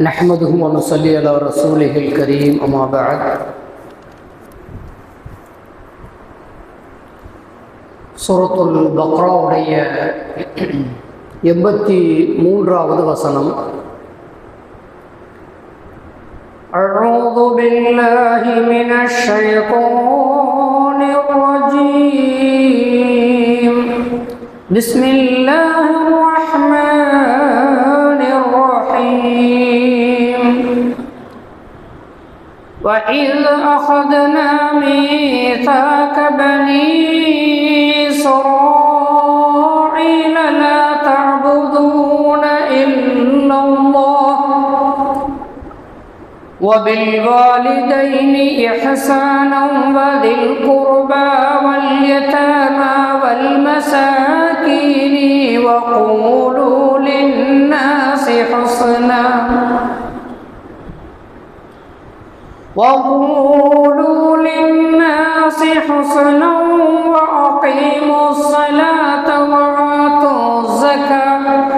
نحمده ونصلي على رسوله الكريم أما بعد சூரத்துல் பக்ராவுடைய எண்பத்தி மூன்றாவது வசனம் أعوذ بالله من الشيطان الرجيم بسم الله الرحمن وإذ أخذنا ميثاق بني إسرائيل لا تعبدون إلا الله وبالوالدين إحسانا وذي القربى وقولوا للناس حسنا وأقيموا الصلاة وآتوا الزكاة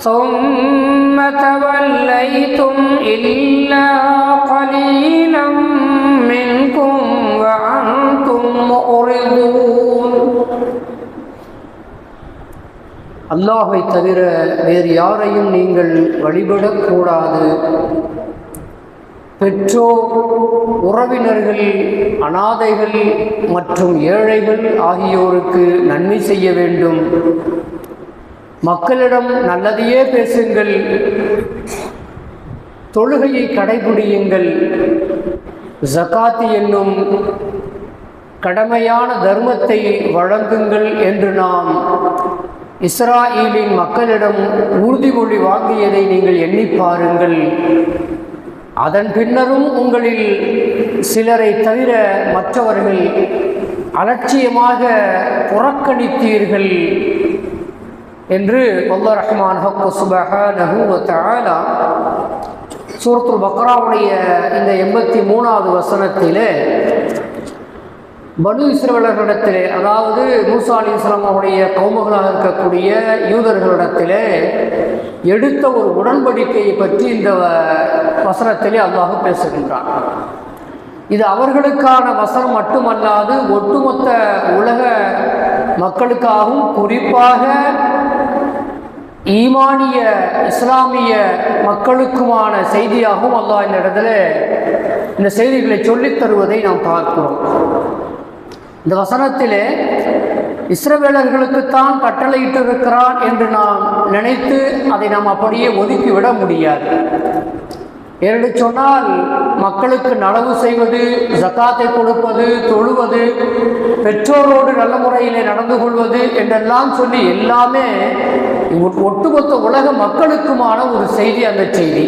ثم توليتم إلا قليلا منكم وأنتم مؤردون அல்லாஹை தவிர வேறு யாரையும் நீங்கள் வழிபடக்கூடாது பெற்றோர் உறவினர்கள் அனாதைகள் மற்றும் ஏழைகள் ஆகியோருக்கு நன்மை செய்ய வேண்டும். மக்களிடம் நல்லதையே பேசுங்கள். தொழுகையை கடைபிடியுங்கள். ஜகாத்தி என்னும் கடமையான தர்மத்தை வழங்குங்கள் என்று நாம் இஸ்ராயீலின் மக்களிடம் உறுதிமொழி வாங்கியதை நீங்கள் எண்ணி பாருங்கள். அதன் பின்னரும் உங்களில் சிலரை தவிர மற்றவர்கள் அலட்சியமாக புறக்கணித்தீர்கள் என்று அல்லா ரஹ்மான் ஹக்கு சுபஹானஹு வ சூரத்துல் பக்ராவுடைய இந்த எண்பத்தி மூணாவது வசனத்திலே பனு இஸ்ரவேலர்களிடத்திலே அதாவது மூசா அலி இஸ்லாமுடைய கௌமகளாக இருக்கக்கூடிய யூதர்களிடத்திலே எடுத்த ஒரு உடன்படிக்கையை பற்றி இந்த வசனத்திலே அல்லாஹ் பேசுகின்றார் இது அவர்களுக்கான வசனம் மட்டுமல்லாது ஒட்டுமொத்த உலக மக்களுக்காகவும் குறிப்பாக ஈமானிய இஸ்லாமிய மக்களுக்குமான செய்தியாகவும் அல்லாஹ் இந்த இடத்துல இந்த செய்திகளை சொல்லித் தருவதை நாம் பார்க்கிறோம். இந்த வசனத்திலே இஸ்ரவேலர்களுக்குத்தான் கட்டளையிட்டிருக்கிறான் என்று நாம் நினைத்து அதை நாம் அப்படியே ஒதுக்கிவிட முடியாது. என்று சொன்னால் மக்களுக்கு நலவு செய்வது ஜக்காத்தை கொடுப்பது தொழுவது பெற்றோரோடு நல்ல முறையிலே நடந்து கொள்வது என்றெல்லாம் சொல்லி எல்லாமே ஒட்டுமொத்த உலக மக்களுக்குமான ஒரு செய்தி அந்த செய்தி.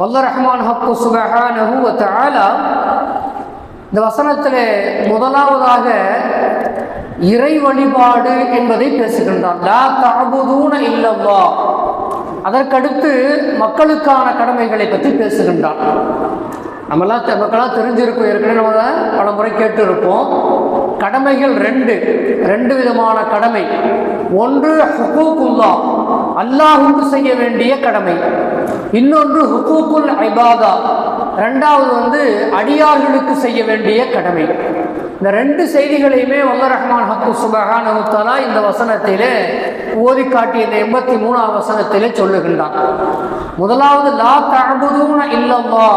வல்ல ரஹ்மான் ஹக்கு சுபஹானஹு வ தஆலா இந்த வசனத்தில் முதலாவதாக இறை வழிபாடு என்பதை பேசுகின்றான். லா தஅபுதூன இல்லல்லா அதற்கடுத்து மக்களுக்கான கடமைகளை பற்றி பேசுகின்றான். நம்மளாம் மக்களாக தெரிஞ்சிருக்கோம். ஏற்கனவே நம்ம பல முறை கேட்டு இருப்போம் கடமைகள் ரெண்டு. ரெண்டு விதமான கடமை. ஒன்று ஹுக்கூக்குல்லா அல்லாஹுக்கு செய்ய வேண்டிய கடமை. இன்னொன்று ஹுக்கூக்குல் ஐபாதா ரெண்டாவது வந்து அடியார்களுக்கு செய்ய வேண்டிய கடமை. இந்த ரெண்டு செய்திகளையுமே வல்ல ரஹ்மான் ஹக்கு சுபஹானஹுத்தாலா இந்த வசனத்திலே ஓதி காட்டிய இந்த எண்பத்தி மூணாம் வசனத்திலே சொல்லுகின்றான். முதலாவது லா தஅபுதூன இல்லல்லா.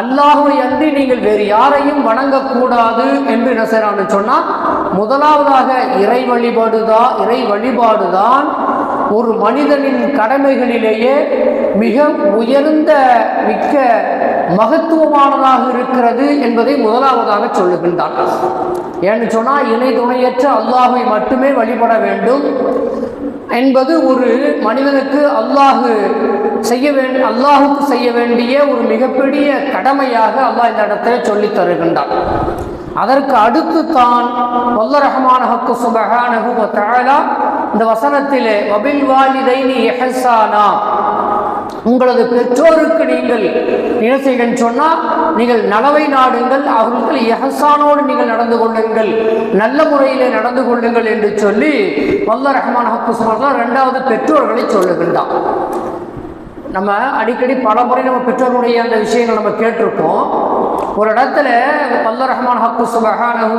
அல்லாஹுவை அன்றி நீங்கள் வேறு யாரையும் வணங்கக்கூடாது என்று என்ன செய்யறான்னு சொன்னால் முதலாவதாக இறை வழிபாடுதான் இறை வழிபாடுதான் ஒரு மனிதனின் கடமைகளிலேயே மிக உயர்ந்த மிக்க மகத்துவமானதாக இருக்கிறது என்பதை முதலாவதாக சொல்லுகின்றான். ஏன்னு சொன்னால் இணை துணையற்ற அல்லாஹை மட்டுமே வழிபட வேண்டும் என்பது ஒரு மனிதனுக்கு அல்லாஹு செய்ய வேண்டி அல்லாஹுக்கு செய்ய வேண்டிய ஒரு மிகப்பெரிய கடமையாக அல்லாஹ் இந்த இடத்துல சொல்லித் தருகின்றான். அதற்கு அடுத்து தான் வல்ல ரஹமான ஹக்கு சுபஹானஹு வ இந்த வசனத்திலே வபில் வாலிதைனி எஹசானா உங்களது பெற்றோருக்கு நீங்கள் என்ன செய்யுங்கன்னு சொன்னால் நீங்கள் நலவை நாடுங்கள் அவர்களுக்கு எஹசானோடு நீங்கள் நடந்து கொள்ளுங்கள் நல்ல முறையிலே நடந்து கொள்ளுங்கள் என்று சொல்லி வல்ல ரஹ்மான் ஹக்கு சுமர்தான் ரெண்டாவது பெற்றோர்களை சொல்லுகின்றான் நம்ம அடிக்கடி பல முறை நம்ம பெற்றோருடைய அந்த விஷயங்கள் நம்ம கேட்டிருப்போம். ஒரு இடத்துல அல்ல ரஹ்மான் ஹக்கு சுபஹானஹு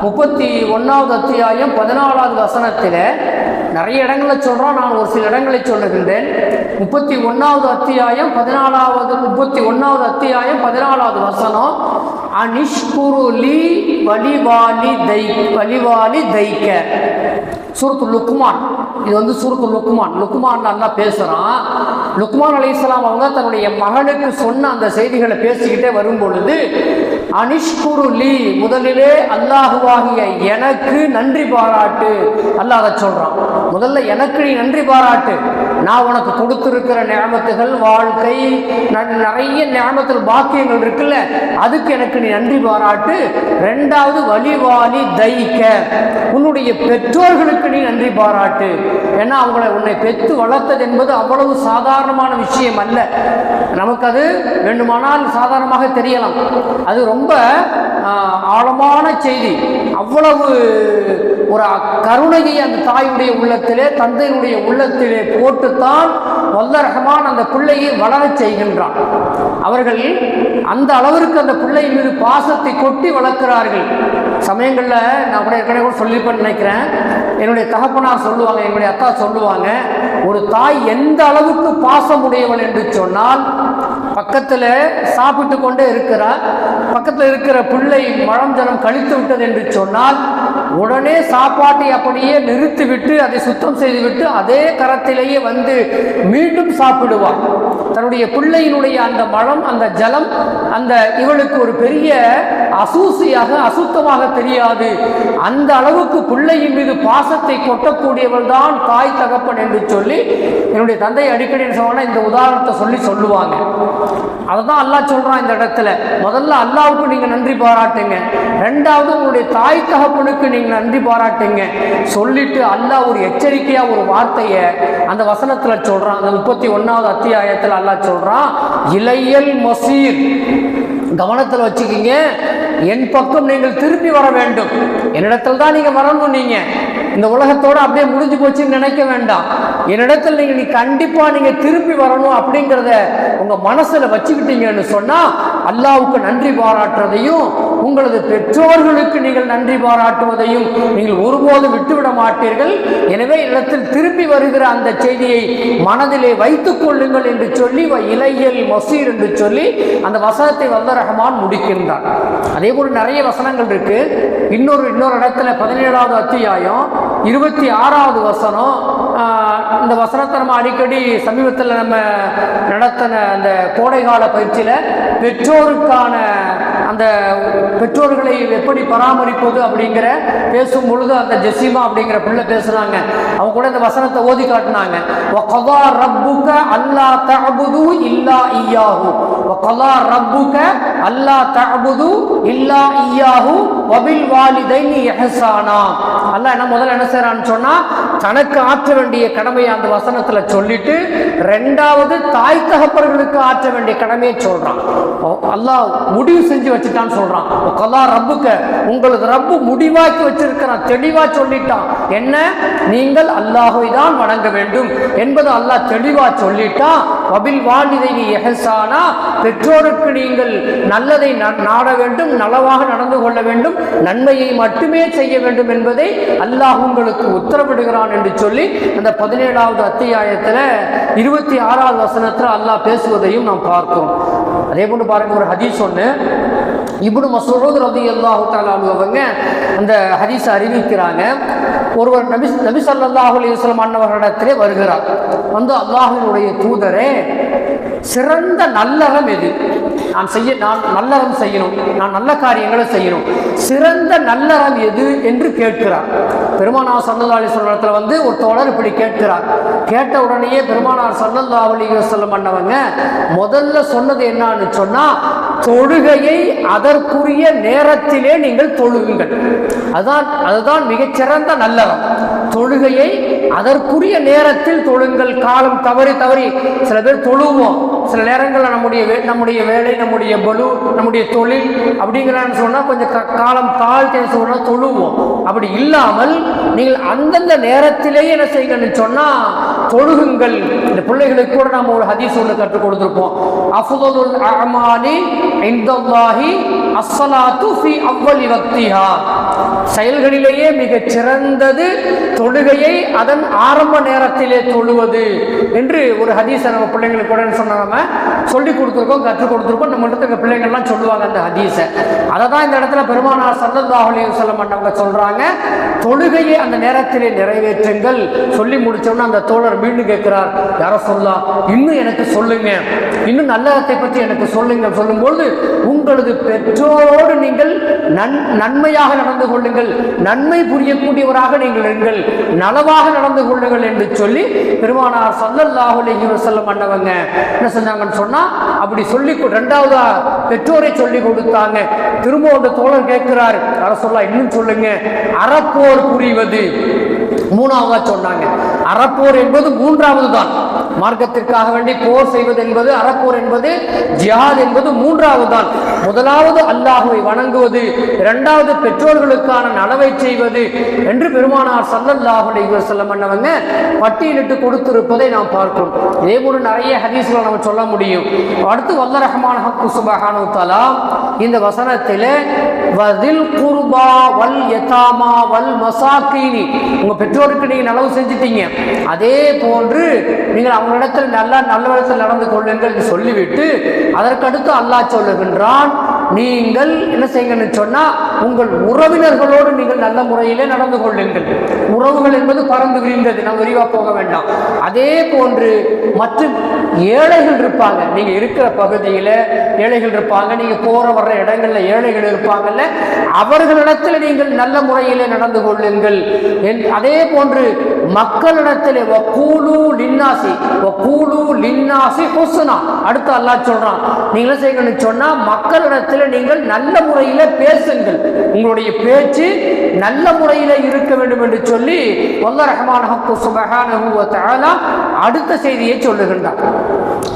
முப்பத்தி ஒன்றாவது அத்தியாயம் பதினாலாவது வசனத்தில் நிறைய இடங்களை சொல்கிறோம் நான் ஒரு சில இடங்களை சொல்லுகின்றேன். முப்பத்தி ஒன்றாவது அத்தியாயம் பதினாலாவது முப்பத்தி ஒன்றாவது அத்தியாயம் பதினாலாவது வசனம். அனிஷ்குருலி வலிவாலி தை வலிவாலி தைக்க சுருத்து லுக்மான். இது வந்து சுருத்து லுக்மான். லுக்மான் நல்லா பேசுகிறான் லுக்மான் அலைஹிஸ்ஸலாம் அவங்க தன்னுடைய மகனுக்கு சொன்ன அந்த செய்திகளை பேசிக்கிட்டே வரும் பொழுது அனிஷ்குருலி முதலிலே அல்லாஹுவாகிய எனக்கு நன்றி பாராட்டு. அல்லாஹ் அதை சொல்கிறான் முதல்ல எனக்கு நீ நன்றி பாராட்டு. நான் உனக்கு கொடுத்துருக்கிற நியமத்துகள் வாழ்க்கை நிறைய நியமத்தில் பாக்கியங்கள் இருக்குல்ல அதுக்கு எனக்கு நீ நன்றி பாராட்டு. ரெண்டாவது வழிவாளி தைக்க. உன்னுடைய பெற்றோர்களுக்கு நீ நன்றி பாராட்டு. ஏன்னா அவங்களை உன்னை பெற்று வளர்த்தது என்பது அவ்வளவு சாதாரணமான விஷயம் அல்ல. நமக்கு அது வேண்டுமானால் சாதாரணமாக தெரியலாம். அது ரொம்ப ரொம்ப ஆழமான செய்தி. அவ்வளவு ஒரு கருணையை அந்த தாயுடைய உள்ளத்திலே தந்தையினுடைய உள்ளத்திலே போட்டுத்தான் வல்ல அந்த பிள்ளையை வளரச் செய்கின்றான். அவர்கள் அந்த அளவிற்கு அந்த பிள்ளை மீது பாசத்தை கொட்டி வளர்க்கிறார்கள். சமயங்களில் நான் கூட ஏற்கனவே கூட சொல்லியிருப்பேன்னு நினைக்கிறேன். என்னுடைய தகப்பனார் சொல்லுவாங்க என்னுடைய அத்தா சொல்லுவாங்க ஒரு தாய் எந்த அளவுக்கு பாசம் உடையவள் என்று சொன்னால் பக்கத்தில் சாப்பிட்டு கொண்டே இருக்கிறார் பக்கத்தில் இருக்கிற பிள்ளை மழம் ஜலம் கழித்து விட்டது என்று சொன்னால் உடனே சாப்பாட்டை அப்படியே நிறுத்திவிட்டு அதை சுத்தம் செய்துவிட்டு அதே கரத்திலேயே வந்து மீண்டும் சாப்பிடுவார் தன்னுடைய பிள்ளையினுடைய அந்த மலம் அந்த ஜலம் அந்த இவளுக்கு ஒரு பெரிய அசூசியாக அசுத்தமாக தெரியாது. அந்த அளவுக்கு பிள்ளையின் மீது பாசத்தை கொட்டக்கூடியவள் தான் தாய் தகப்பன் என்று சொல்லி என்னுடைய தந்தை அடிக்கடி சொன்ன இந்த உதாரணத்தை சொல்லி சொல்லுவாங்க. அதை தான் அல்லாஹ் சொல்றான் இந்த இடத்துல. முதல்ல அல்லாவுக்கு நீங்க நன்றி பாராட்டுங்க. ரெண்டாவது உங்களுடைய தாய் தகப்பனுக்கு நீங்கள் நன்றி பாராட்டுங்க. சொல்லிட்டு அல்லாஹ் ஒரு எச்சரிக்கையா ஒரு வார்த்தையை அந்த வசனத்துல சொல்றான். அந்த முப்பத்தி ஒன்னாவது அத்தியாயத்துல அல்லாஹ் சொல்றான் இளையல் மசீர். கவனத்தில் வச்சுக்கிங்க. என் பக்கம் நீங்கள் திரும்பி வர வேண்டும். என்னிடத்தில் தான் நீங்கள் வரணும் நீங்கள் இந்த உலகத்தோட அப்படியே முடிஞ்சு போச்சுன்னு நினைக்க வேண்டாம். என்னிடத்தில் நீங்கள் நீ கண்டிப்பாக நீங்கள் திரும்பி வரணும் அப்படிங்கிறத உங்கள் மனசில் வச்சுக்கிட்டீங்கன்னு சொன்னால் அல்லாவுக்கு நன்றி பாராட்டுறதையும் உங்களது பெற்றோர்களுக்கு நீங்கள் நன்றி பாராட்டுவதையும் நீங்கள் ஒருபோதும் விட்டுவிட மாட்டீர்கள். எனவே இடத்தில் திரும்பி வருகிற அந்த செய்தியை மனதிலே வைத்துக் கொள்ளுங்கள் என்று சொல்லி வ இலையல் மசீர் என்று சொல்லி அந்த வசனத்தை வல்ல ரஹமான் முடிக்கின்றார். அதே போல் நிறைய வசனங்கள் இருக்கு. இன்னொரு இன்னொரு இடத்துல பதினேழாவது அத்தியாயம் இருபத்தி ஆறாவது வசனம் இந்த வசனத்தை நம்ம அடிக்கடி சமீபத்தில் நம்ம நடத்தின அந்த கோடைகால பயிற்சியில் பெற்றோருக்கான அந்த பெற்றோர்களை எப்படி பராமரிப்பது அப்படிங்கிற பேசும் பொழுது அந்த ஜெசிமா அப்படிங்கிற பிள்ளை பேசுறாங்க அவங்க கூட இந்த வசனத்தை ஓதி காட்டினாங்க. ஒகதா ரப்புக அல்லா தபுது இல்லா ஈயாஹு. ஒகதா ரப்புக அல்லா தகபுது இல்லா ஈயாஹு. வபில் வாலிதை நீ எஹசானா. அல்லா என்ன முதல்ல என்ன செய்யறான்னு சொன்னா தனக்கு ஆற்ற வேண்டிய கடமை கடமையை அந்த வசனத்துல சொல்லிட்டு ரெண்டாவது தாய் தகப்பர்களுக்கு ஆற்ற வேண்டிய கடமையை சொல்றான். அல்லாஹ் முடிவு செஞ்சு வச்சுட்டான்னு சொல்றான். கலா ரப்புக்க உங்களுக்கு ரப்பு முடிவாக்கி வச்சிருக்கிறான் தெளிவா சொல்லிட்டான். என்ன? நீங்கள் அல்லாஹை தான் வணங்க வேண்டும். என்பது அல்லாஹ் தெளிவா சொல்லிட்டான். வபில் வாலிதை எஹசானா பெற்றோருக்கு நீங்கள் நல்லதை நாட வேண்டும் நலவாக நடந்து கொள்ள வேண்டும் நன்மையை மட்டுமே செய்ய வேண்டும் என்பதை அல்லாஹ் உங்களுக்கு உத்தரவிடுகிறான் என்று சொல்லி அந்த பதினேழாவது அத்தியாயத்தில் இருபத்தி ஆறாவது வசனத்தில் அல்லாஹ் பேசுவதையும் நாம் பார்க்கிறோம் அதே போன்று பாருங்க ஒரு ஹதீஸ் ஒன்று இப்னு மசூத் ரதி அல்லாஹு அவங்க அந்த ஹதீஸ் அறிவிக்கிறாங்க. ஒருவர் நபி நபி சல்லாஹு அலிஸ்லாம் வஸல்லம் அன்னவர்களிடத்திலே வருகிறார். வந்து அல்லாஹினுடைய தூதரே சிறந்த நல்லறம் எது? நான் செய்ய நான் நல்லறம் செய்யணும். நான் நல்ல காரியங்களை செய்யணும். சிறந்த நல்லறம் எது என்று கேட்கிறார். பெருமானார் சல்லல்லா அலிஸ்வரத்தில் வந்து ஒரு தோழர் இப்படி கேட்கிறார். கேட்ட உடனேயே பெருமானார் சல்லல்லா அலி வசல்லம் பண்ணவங்க முதல்ல சொன்னது என்னன்னு சொன்னால் தொழுகையை அதற்குரிய நேரத்திலே நீங்கள் தொழுகுங்கள். அதுதான் அதுதான் மிகச்சிறந்த நல்லறம். தொழுகையை அதற்குரிய நேரத்தில் தொழுங்கள். காலம் தவறி தவறி சில பேர் தொழுவோம். சில நேரங்களில் நம்முடைய வே நம்முடைய வேலை நம்முடைய பலு நம்முடைய தொழில் அப்படிங்கிறான்னு சொன்னால் கொஞ்சம் க- காலம் தாழ்த்தி சொன்னால் தொழுவோம். அப்படி இல்லாமல் நீங்கள் அந்தந்த நேரத்திலேயே என்ன செய்யணும்னு சொன்னால் தொழுகுங்கள். இந்த பிள்ளைகளுக்கு கூட நம்ம ஒரு ஹதீஸ் ஒன்று கற்றுக் கொடுத்துருப்போம். அஃதலுல் அமாலி இந்தல்லாஹி அஸ்ஸலாத்து ஃபி அவ்வளி வக்திஹா. செயல்களிலேயே மிகச் சிறந்தது தொழுகையை அதன் ஆரம்ப நேரத்திலே தொழுவது என்று ஒரு ஹதீஸை நம்ம பிள்ளைங்களுக்கு கூட சொன்னாம நம்ம சொல்லி கொடுத்துருக்கோம் கற்றுக் கொடுத்துருக்கோம். நம்ம இடத்துல பிள்ளைங்கள்லாம் சொல்லுவாங்க அந்த ஹதீஸை. அதை தான் இந்த இடத்துல பெருமானார் சல்லல்லாஹு சொல்ல வஸல்லம் அவங்க சொல்றாங்க தொழுகையை அந்த நேரத்திலே நிறைவேற்றுங்கள். சொல்லி முடிச்சோன்னா அந்த தோழர் மீண்டும் கேட்கிறார் யார சொல்லலாம் இன்னும் எனக்கு சொல்லுங்க. இன்னும் நல்லதை பற்றி எனக்கு சொல்லுங்க. சொல்லும்போது உங்களது பெற்றோர் பெற்றோரோடு நீங்கள் நன் நன்மையாக நடந்து கொள்ளுங்கள். நன்மை புரியக்கூடியவராக நீங்கள் இருங்கள். நலவாக நடந்து கொள்ளுங்கள் என்று சொல்லி பெருமானார் சல்லல்லாஹு செல்லம் பண்ணவங்க என்ன செஞ்சாங்கன்னு சொன்னா அப்படி சொல்லி கொ- ரெண்டாவதா பெற்றோரை சொல்லி கொடுத்தாங்க. திரும்ப ஒரு தோழர் கேட்கிறார் அரசொல்லா இன்னும் சொல்லுங்க. அறப்போர் புரிவது. மூணாவதா சொன்னாங்க. அறப்போர் என்பது மூன்றாவது தான் மார்க்கத்திற்காக வேண்டி போர் செய்வது என்பது அறப்போர் என்பது ஜிஹாத் என்பது மூன்றாவது தான் முதலாவது அல்லாஹுவை வணங்குவது இரண்டாவது பெற்றோர்களுக்கான நலவை செய்வது என்று பெருமானார் சல்லல்லாஹு அலைஹி வஸல்லம் அண்ணவங்க பட்டியலிட்டு கொடுத்திருப்பதை நாம் பார்க்கிறோம். இதே போன்று நிறைய ஹதீஸ்களை நம்ம சொல்ல முடியும். அடுத்து வல்ல ரஹ்மான் ஹக்கு சுபஹானு தலா இந்த வசனத்தில் வதில் குர்பா வல் யதாமா வல் மசாக்கீனி. உங்க பெற்றோருக்கு நீங்க நலவு செஞ்சிட்டீங்க. அதே போன்று நீங்கள் அவங்க அவர்களிடத்தில் நல்ல விதத்தில் நடந்து கொள்ளுங்கள் என்று சொல்லிவிட்டு அதற்கடுத்து அல்லாஹ் சொல்லுகின்றான் நீங்கள் என்ன செய்யுங்கன்னு சொன்னால் உங்கள் உறவினர்களோடு நீங்கள் நல்ல முறையிலே நடந்து கொள்ளுங்கள். உறவுகள் என்பது பறந்து விரிந்தது. நாம் விரிவாக போக வேண்டாம். அதே போன்று மற்ற ஏழைகள் இருப்பாங்க. நீங்கள் இருக்கிற பகுதியில் ஏழைகள் இருப்பாங்க. நீங்கள் போகிற வர்ற இடங்களில் ஏழைகள் இருப்பாங்கல்ல அவர்களிடத்தில் நீங்கள் நல்ல முறையிலே நடந்து கொள்ளுங்கள். என்- அதே போன்று மக்களிடத்தில் கூலு லின்னாசி கூலு லின்னாசி ஹுஸ்னா. அடுத்து அல்லாஹ் சொல்கிறான் நீங்கள் என்ன செய்யணும்னு சொன்னால் மக்களிடத்தில் நீங்கள் நல்ல முறையில பேசுங்கள். உங்களுடைய பேச்சு நல்ல முறையில இருக்க வேண்டும் என்று சொல்லி வல்ல ரஹமான ஹக்கு அடுத்த செய்தியை சொல்லுகின்றார்.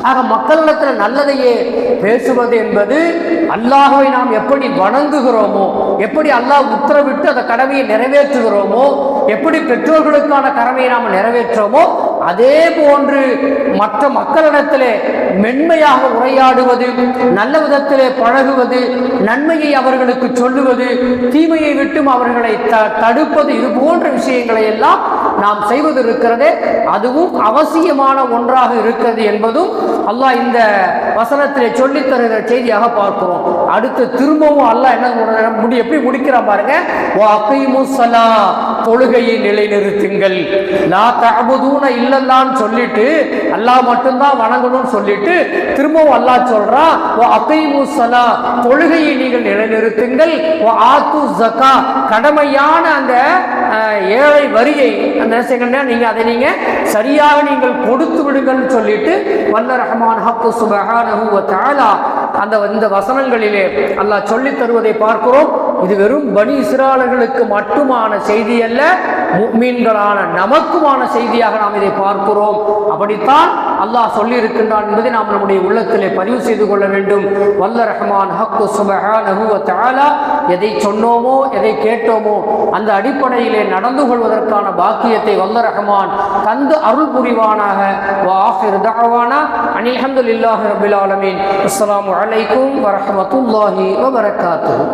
ஆக மக்களிடத்தில் நல்லதையே பேசுவது என்பது அல்லாஹை நாம் எப்படி வணங்குகிறோமோ எப்படி அல்லாஹ் உத்தரவிட்டு அந்த கடமையை நிறைவேற்றுகிறோமோ எப்படி பெற்றோர்களுக்கான கடமையை நாம் நிறைவேற்றோமோ அதே போன்று மற்ற மக்களிடத்திலே மென்மையாக உரையாடுவது நல்ல விதத்திலே பழகுவது நன்மையை அவர்களுக்கு சொல்லுவது தீமையை விட்டும் அவர்களை த- தடுப்பது இது போன்ற விஷயங்களை எல்லாம் நாம் செய்வது இருக்கிறதே அதுவும் அவசியமான ஒன்றாக இருக்கிறது என்பதும் அல்லாஹ் இந்த வசனத்திலே சொல்லித் தருகிற செய்தியாக பார்க்கிறோம். அடுத்து திரும்பவும் அல்லாஹ் என்ன முடி எப்படி முடிக்கிறான் பாருங்க. ஓ அகீமுஸ் சலா தொழுகையை நிலைநிறுத்துங்கள். லா தஅபுதூன இல்லைன்னு சொல்லிட்டு அல்லாஹ் மட்டும்தான் வணங்கணும்னு சொல்லிட்டு திரும்பவும் அல்லாஹ் சொல்றான் ஓ அகீமுஸ் சலா தொழுகையை நீங்கள் நிலைநிறுத்துங்கள். ஓ ஆத்து ஜக்கா கடமையான அந்த ஏழை வரியை அந்த செகண்ட்னா நீங்கள் அதை நீங்கள் சரியாக நீங்கள் கொடுத்து விடுங்கள்னு சொல்லிட்டு வல்ல ரஹ்மான் ஹக்கு சுபஹானஹு வ அந்த இந்த வசனங்களிலே அல்லாஹ் சொல்லித் தருவதை பார்க்கிறோம். இது வெறும் பனி இஸ்ராலர்களுக்கு மட்டுமான செய்தி அல்ல மீன்களான நமக்குமான செய்தியாக நாம் இதை பார்க்கிறோம். அப்படித்தான் அல்லாஹ் சொல்லி இருக்கின்றான் என்பதை நாம் நம்முடைய உள்ளத்திலே பதிவு செய்து கொள்ள வேண்டும். வல்ல ரஹ்மான் ஹக்கு சுபஹானஹு எதை சொன்னோமோ எதை கேட்டோமோ அந்த அடிப்படையிலே நடந்து கொள்வதற்கான பாக்கியத்தை வல்ல ரஹ்மான் தந்து அருள் புரிவானாக. வாஹிர் தஅவானா அனில் ஹம்துலில்லாஹி ரப்பில் ஆலமீன். அஸ்ஸலாமு அலைக்கும் வரஹ்மத்துல்லாஹி வபரகாத்துஹு.